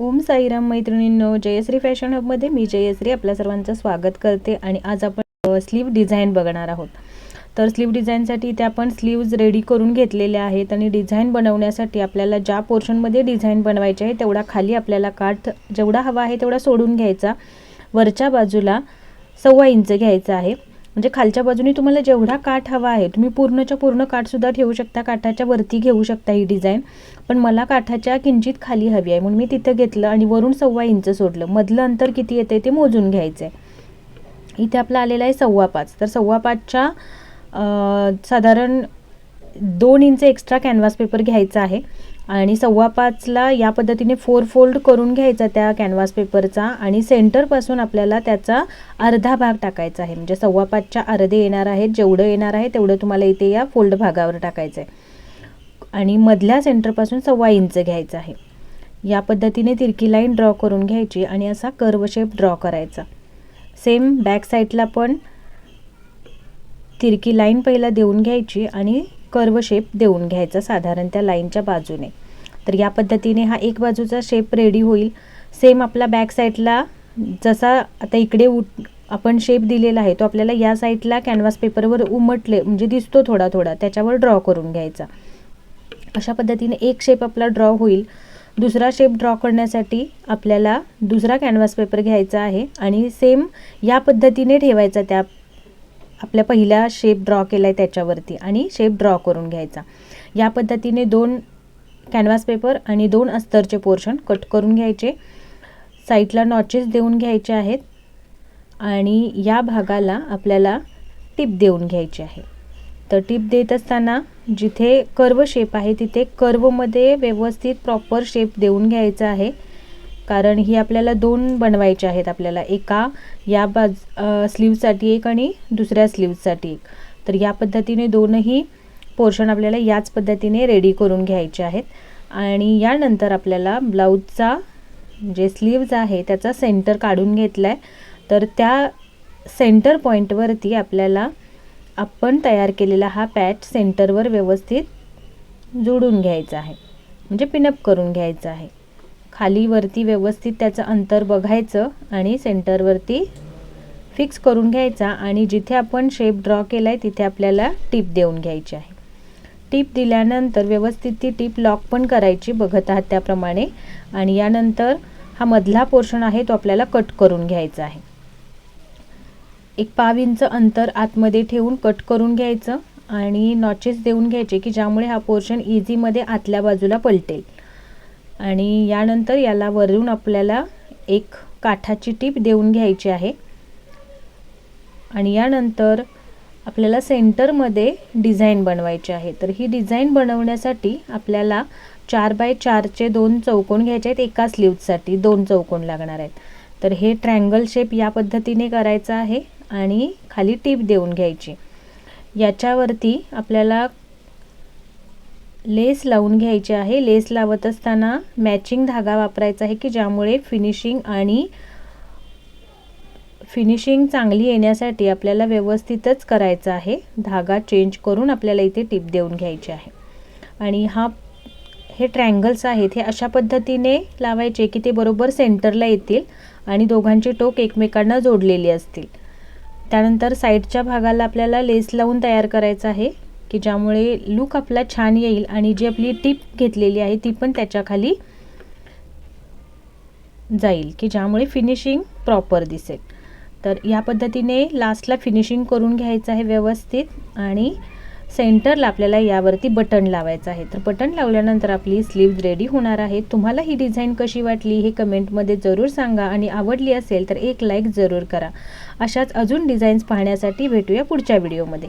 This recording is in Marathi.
ओम साईराम मैत्रिणींनो जयश्री फॅशन हबमध्ये मी जयश्री आपल्या सर्वांचं स्वागत करते आणि आज आपण स्लीव डिझाईन बघणार आहोत. तर स्लीव डिझाईनसाठी इथे आपण स्लीव्ज रेडी करून घेतलेल्या आहेत आणि डिझाईन बनवण्यासाठी आपल्याला ज्या पोर्शनमध्ये डिझाईन बनवायचे आहे तेवढा खाली आपल्याला काठ जेवढा हवा आहे तेवढा सोडून घ्यायचा. वरच्या बाजूला सव्वा इंच घ्यायचा आहे. म्हणजे खालच्या बाजूने तुम्हाला जेवढा काठ हवा आहे तुम्ही पूर्णच्या पूर्ण काठसुद्धा ठेवू शकता. काठाच्या वरती घेऊ शकता ही डिझाईन पण मला काठाच्या किंचित खाली हवी आहे. म्हणून मी तिथं घेतलं आणि वरून सव्वा इंच सोडलं. मधलं अंतर किती येते ते मोजून घ्यायचं आहे इथे आपलं आलेलं आहे सव्वा पाच. तर सव्वा पाचच्या साधारण दोन इंच एक्स्ट्रा कॅनव्हास पेपर घ्यायचा आहे. आणि सव्वा पाचला या पद्धतीने फोर फोल्ड करून घ्यायचा त्या कॅनव्हास पेपरचा आणि सेंटरपासून आपल्याला त्याचा अर्धा भाग टाकायचा आहे. म्हणजे सव्वा पाचच्या अर्धे येणार आहेत. जेवढं येणार आहे तेवढं तुम्हाला इथे या फोल्ड भागावर टाकायचं आहे आणि मधल्या सेंटरपासून सव्वा इंच घ्यायचं आहे. या पद्धतीने तिरकी लाईन ड्रॉ करून घ्यायची आणि असा कर्व शेप ड्रॉ करायचा. सेम बॅक साईडला पण तिरकी लाईन पहिला देऊन घ्यायची आणि कर्व शेप देऊन घ्यायचा साधारण त्या लाईनच्या बाजूने. तर या पद्धतीने हा एक बाजूचा शेप रेडी होईल. सेम आपला बॅक साईडला जसा आता इकडे उठ आपण शेप दिलेला आहे तो आपल्याला या साईडला कॅनव्हास पेपरवर उमटले म्हणजे दिसतो थोडा थोडा त्याच्यावर ड्रॉ करून घ्यायचा. अशा पद्धतीने एक शेप आपला ड्रॉ होईल. दुसरा शेप ड्रॉ करण्यासाठी आपल्याला दुसरा कॅनव्हास पेपर घ्यायचा आहे आणि सेम या पद्धतीने ठेवायचा त्या आपल्या पहिल्या शेप ड्रॉ केला आहे त्याच्यावरती आणि शेप ड्रॉ करून घ्यायचा. या पद्धतीने दोन कॅनव्हास पेपर आणि दोन अस्तरचे पोर्शन कट करून घ्यायचे. साईडला नॉचेस देऊन घ्यायचे आहेत आणि या भागाला आपल्याला टिप देऊन घ्यायची आहे. तर टिप देत असताना जिथे कर्व शेप आहे तिथे कर्वमध्ये व्यवस्थित प्रॉपर शेप देऊन घ्यायचा आहे. कारण ही आपल्याला दोन बनवायचे आहेत आपल्याला. एका या बाज स्लीवसाठी एक आणि दुसऱ्या स्लीवसाठी एक. तर या पद्धतीने दोनही पोर्शन आपल्याला याच पद्धतीने रेडी करून घ्यायचे आहेत. आणि यानंतर आपल्याला ब्लाऊजचा जे स्लीव्ज आहे त्याचा सेंटर काढून घेतला आहे तर त्या सेंटर पॉईंटवरती आपल्याला आपण तयार केलेला हा पॅच सेंटरवर व्यवस्थित जोडून घ्यायचा आहे. म्हणजे पिनअप करून घ्यायचा आहे. खाली वरती व्यवस्थित त्याचं अंतर बघायचं आणि सेंटरवरती फिक्स करून घ्यायचा आणि जिथे आपण शेप ड्रॉ केला आहे तिथे आपल्याला टीप देऊन घ्यायची आहे. टीप दिल्यानंतर व्यवस्थित ती टीप लॉक पण करायची बघत आहात त्याप्रमाणे. आणि यानंतर हा मधला पोर्शन आहे तो आपल्याला कट करून घ्यायचा आहे. एक पाव इंच अंतर आतमध्ये ठेवून कट करून घ्यायचं आणि नॉचेस देऊन घ्यायचे की ज्यामुळे हा पोर्शन इझीमध्ये आतल्या बाजूला पलटेल. आणि यानंतर याला वरून आपल्याला एक काठाची टीप देऊन घ्यायची आहे. आणि यानंतर आपल्याला सेंटरमध्ये डिझाईन बनवायची आहे. तर ही डिझाईन बनवण्यासाठी आपल्याला चार बाय चारचे दोन चौकोन घ्यायचे आहेत. एका स्लीवसाठी दोन चौकोन लागणार आहेत. तर हे ट्रँगल शेप या पद्धतीने करायचं आहे आणि खाली टीप देऊन घ्यायची. याच्यावरती आपल्याला लेस लावून घ्यायची आहे. लेस लावत असताना मॅचिंग धागा वापरायचा आहे की ज्यामुळे फिनिशिंग आणि फिनिशिंग चांगली येण्यासाठी आपल्याला व्यवस्थितच करायचं आहे. धागा चेंज करून आपल्याला इथे टिप देऊन घ्यायची आहे. आणि हा हे ट्रँगल्स आहेत हे अशा पद्धतीने लावायचे की ते बरोबर सेंटरला येतील आणि दोघांची टोक एकमेकांना जोडलेली असतील. त्यानंतर साईडच्या भागाला आपल्याला लेस लावून तयार करायचं आहे. की ज्यामुळे लूक आपला छान येईल आणि जी आपली टीप घेतलेली आहे ती पण त्याच्याखाली जाईल की ज्यामुळे फिनिशिंग प्रॉपर दिसेल. तर या पद्धतीने लास्टला फिनिशिंग करून घ्यायचं आहे व्यवस्थित आणि सेंटरला आपल्याला यावरती बटन लावायचं आहे. तर बटन लावल्यानंतर आपली स्लीव्ज रेडी होणार आहे तुम्हाला ही डिझाईन कशी वाटली हे कमेंटमध्ये जरूर सांगा आणि आवडली असेल तर एक लाईक जरूर करा. अशाच अजून डिझाईन्स पाहण्यासाठी भेटूया पुढच्या व्हिडिओमध्ये